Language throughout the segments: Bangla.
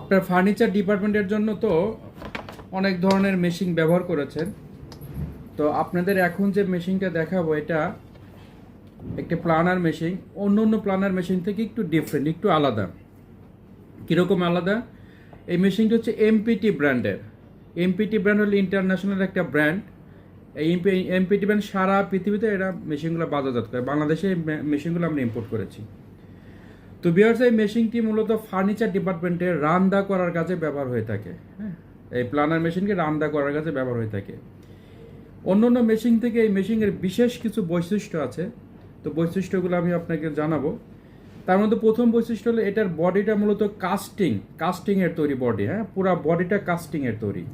আপনার ফার্নিচার ডিপার্টমেন্টের জন্য তো অনেক ধরনের মেশিন ব্যবহার করেছেন। তো আপনাদের এখন যে মেশিনটা দেখাবো, এটা একটি প্লানার মেশিন অন্য অন্য প্লানার মেশিন থেকে একটু ডিফারেন্ট একটু আলাদা। কীরকম আলাদা? এই মেশিনটা হচ্ছে এমপিটি ব্র্যান্ডের। এমপিটি ব্র্যান্ড হলো ইন্টারন্যাশনাল একটা ব্র্যান্ড এই এমপি এমপিটি ব্র্যান্ড সারা পৃথিবীতে এরা মেশিনগুলো বাজারজাত করে। বাংলাদেশে মেশিনগুলো আমরা ইম্পোর্ট করেছি। তো বিয়ার্স এই মেশিনটি মূলত ফার্নিচার ডিপার্টমেন্টে রান্দা করার কাজে ব্যবহার হয়ে থাকে হ্যাঁ? এই প্লানার মেশিনকে রান্দা করার কাজে ব্যবহার হয়ে থাকে। অন্য অন্য মেশিন থেকে এই মেশিনের বিশেষ কিছু বৈশিষ্ট্য আছে, তো বৈশিষ্ট্যগুলো আমি আপনাকে জানাব। তার মধ্যে প্রথম বৈশিষ্ট্য হলো, এটার বডিটা মূলত কাস্টিং কাস্টিং এর তৈরি বডি হ্যাঁ? পুরো বডিটা কাস্টিং এর তৈরি।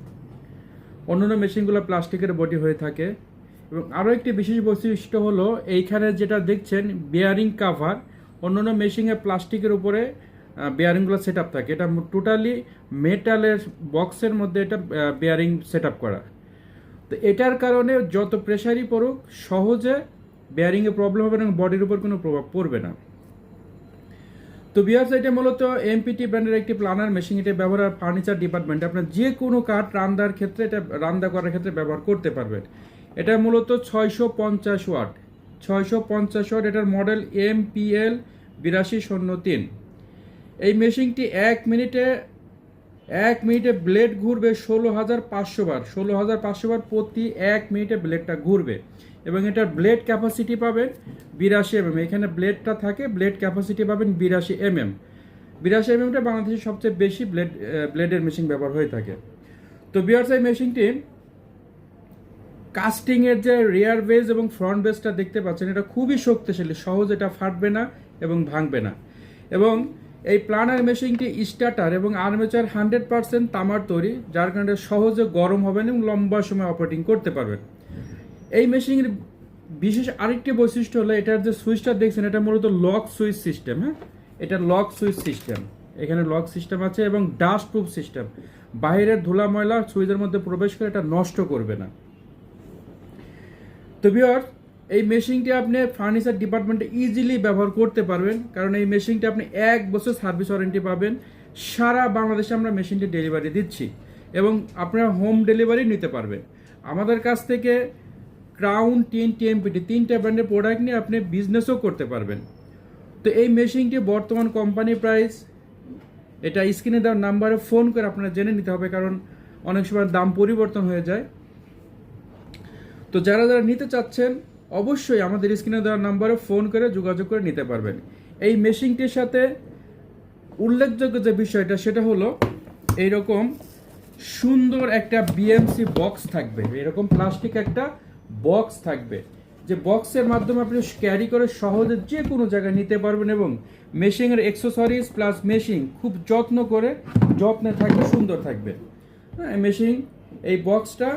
অন্যান্য মেশিনগুলো প্লাস্টিকের বডি হয়ে থাকে। এবং আরও একটি বিশেষ বৈশিষ্ট্য হলো, এইখানে যেটা দেখছেন বেয়ারিং কাভার অন্যান্য মেশিনে প্লাস্টিকের উপরে বেয়ারিংগুলো সেট আপ থাকে। এটা টোটালি মেটালের বক্সের মধ্যে এটা বেয়ারিং সেট আপ করা। তো এটার কারণে যত প্রেশারই পড়ুক, সহজে বেয়ারিংয়ে প্রবলেম হবে এবং বডির উপর কোনো প্রভাব পড়বে না। তো বিয়ার্স এটা মূলত এমপিটি ব্র্যান্ডের একটি প্লানার মেশিন এটা ব্যবহার ফার্নিচার ডিপার্টমেন্ট আপনার যে কোনো কাঠ রান্দার ক্ষেত্রে এটা রান্দা করার ক্ষেত্রে ব্যবহার করতে পারবেন। এটা মূলত ছয়শো পঞ্চাশ ওয়াট। ছয়শো পঞ্চাশ ওয়াট, এটার মডেল এম পি এল বিরাশি শূন্য তিন। এই মেশিনটি এক মিনিটে এক মিনিটে ব্লেড ঘুরবে ষোলো হাজার পাঁচশো বার। ষোলো হাজার পাঁচশো বার প্রতি এক মিনিটে ব্লেডটা ঘুরবে। এবং এটার ব্লেড ক্যাপাসিটি পাবেন বিরাশি এমএম। এখানে ব্লেডটা থাকে, ব্লেড ক্যাপাসিটি পাবেন বিরাশি এমএম। বিরাশি এমএমটা বাংলাদেশের সবচেয়ে বেশি ব্লেড ব্লেডের মেশিন ব্যবহার হয়ে থাকে। তো বিয়ার্স এই মেশিনটি কাস্টিংয়ের যে রিয়ার বেজ এবং ফ্রন্ট বেজটা দেখতে পাচ্ছেন, এটা খুবই শক্তিশালী, সহজ, এটা ফাটবে না। এবং ভাঙবে না। এবং এই প্লানার মেশিনটি স্টার্টার এবং আর্মেচার হান্ড্রেড পার্সেন্ট তামার তৈরি, যার কারণে সহজে গরম হবে না এবং লম্বা সময় অপারেটিং করতে পারবেন। এই মেশিনের বিশেষ আরেকটি বৈশিষ্ট্য হলো এটার যে সুইচটা দেখছেন, এটা মূলত লক সুইচ সিস্টেম হ্যাঁ? এটা লক সুইচ সিস্টেম। এখানে লক সিস্টেম আছে এবং ডাস্ট প্রুফ সিস্টেম। বাইরের ধুলা ময়লা সুইচের মধ্যে প্রবেশ করে এটা নষ্ট করবে না। তো বিয়ার এই মেশিনটি আপনি ফার্নিচার ডিপার্টমেন্টে ইজিলি ব্যবহার করতে পারবেন। কারণ এই মেশিনটি আপনি এক বছর সার্ভিস ওয়ারেন্টি পাবেন। সারা বাংলাদেশে আমরা মেশিনটি ডেলিভারি দিচ্ছি এবং আপনারা হোম ডেলিভারি নিতে পারবেন। আমাদের কাছ থেকে ক্রাউন টিন টিএমপিটি তিনটা ব্র্যান্ডের প্রোডাক্ট নিয়ে আপনি বিজনেসও করতে পারবেন। তো এই মেশিনটি বর্তমান কোম্পানি প্রাইস এটা স্ক্রিনে দেওয়ার নাম্বারে ফোন করে আপনারা জেনে নিতে হবে, কারণ অনেক সময় দাম পরিবর্তন হয়ে যায়। তো যারা যারা নিতে চাচ্ছেন অবশ্যই আমাদের স্ক্রিনে দেওয়ার নাম্বারে ফোন করে যোগাযোগ করে নিতে পারবেন। এই মেশিনটির সাথে উল্লেখযোগ্য যে বিষয়টা, সেটা হলো এইরকম সুন্দর একটা বিএমসি বক্স থাকবে। এরকম প্লাস্টিক একটা বক্স থাকবে। যে বক্সের মাধ্যমে আপনি ক্যারি করে সহজে যে কোনো জায়গায় নিতে পারবেন এবং মেশিনের এক্সেসরিজ প্লাস মেশিন খুব যত্ন করে, যত্নে থাকবে, সুন্দর থাকবে। হ্যাঁ মেশিন এই বক্সটা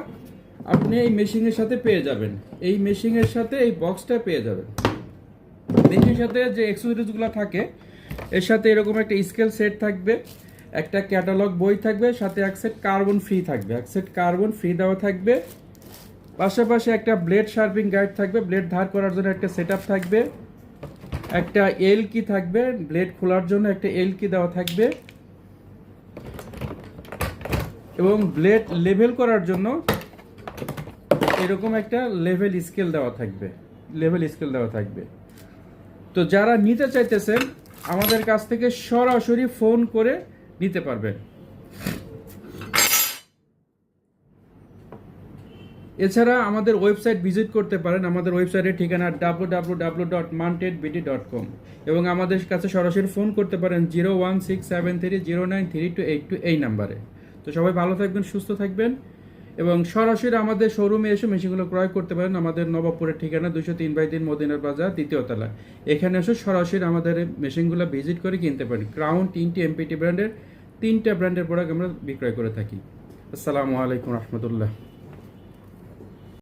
আপনি এই মেশিনের সাথে পেয়ে যাবেন। এই মেশিনের সাথে এই বক্সটা পেয়ে যাবেন। মেশিনের সাথে যে এক্সেসরিজগুলো থাকে, এর সাথে এরকম একটা স্কেল সেট থাকবে, একটা ক্যাটালগ বই থাকবে, সাথে এক সেট কার্বন ফ্রি থাকবে। এক সেট কার্বন ফ্রি দেওয়া থাকবে। পাশাপাশি একটা ব্লেড শার্পিং গাইড থাকবে। ব্লেড ধার করার জন্য একটা সেট থাকবে। একটা এল কি থাকবে। ব্লেড খোলার জন্য একটা এল কি দেওয়া থাকবে। এবং ব্লেড লেভেল করার জন্য এরকম একটা লেভেল স্কেল দেওয়া থাকবে লেভেল স্কেল দেওয়া থাকবে। তো যারা নিতে চাইতেছেন, আমাদের কাছ থেকে সরাসরি ফোন করে নিতে পারবেন। এছাড়া আমাদের ওয়েবসাইট ভিজিট করতে পারেন, আমাদের ওয়েবসাইটের ঠিকানা W W W dot মান্টেড BD dot com এবং আমাদের কাছে সরাসরি ফোন করতে পারেন zero one six seven three zero nine three two eight two এই নাম্বারে তো সবাই ভালো থাকবেন, সুস্থ থাকবেন। এবং সরাসরি আমাদের শোরুমে এসে মেশিনগুলো ক্রয় করতে পারেন আমাদের নবাবপুরের ঠিকানা দুশো তিন বাই তিন মদিনার বাজার দ্বিতীয় তলা। এখানে এসে সরাসরি আমাদের মেশিনগুলো ভিজিট করে কিনতে পারেন। ক্রাউন তিনটি এমপিটি ব্র্যান্ডের তিনটা ব্র্যান্ডের প্রোডাক্ট আমরা বিক্রয় করে থাকি। আসসালামু আলাইকুম রহমতুল্লাহ।